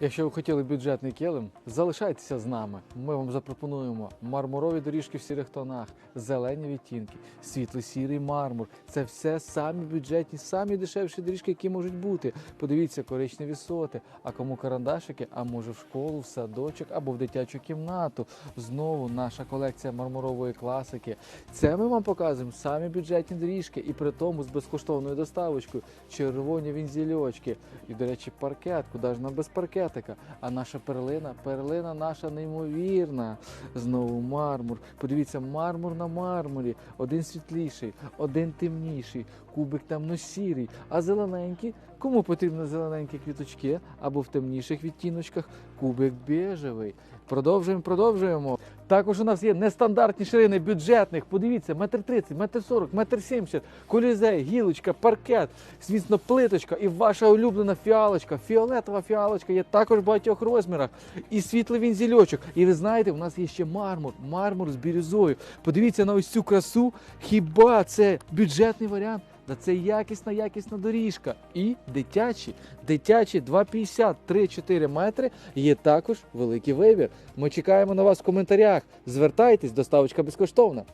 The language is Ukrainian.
Якщо ви хотіли бюджетний килим, залишайтеся з нами. Ми вам запропонуємо мармурові доріжки в сірих тонах, зелені відтінки, світло-сірий мармур. Це все самі бюджетні, самі дешевші доріжки, які можуть бути. Подивіться, коричневі соти. А кому карандашики, а може в школу, в садочок або в дитячу кімнату. Знову наша колекція мармурової класики. Це ми вам показуємо самі бюджетні доріжки, і при тому з безкоштовною доставочкою. Червоні вінзільочки. І, до речі, паркет, куди ж нам без паркетика. А наша перлина, перлина наша неймовірна. Знову мармур. Подивіться, мармур на мармурі. Один світліший, один темніший, кубик темно-сірий, а зелененький. Кому потрібні зелененькі квіточки або в темніших відтіночках кубик біжевий. Продовжуємо, продовжуємо. Також у нас є нестандартні ширини бюджетних. Подивіться, метр тридцять, метр сорок, метр сімдесят, колізей, гілочка, паркет, звісно, плиточка і ваша улюблена фіалочка. Фіолетова фіалочка є також в багатьох розмірах. І світлий вінзільочок. І ви знаєте, у нас є ще мармур, мармур з бірюзою. Подивіться на ось цю красу. Хіба це бюджетний варіант? Да це якісна, якісна доріжка. І дитячі, дитячі 2,50, 3-4 метри. Є також великий вибір. Ми чекаємо на вас в коментарях. Звертайтесь, доставочка безкоштовна.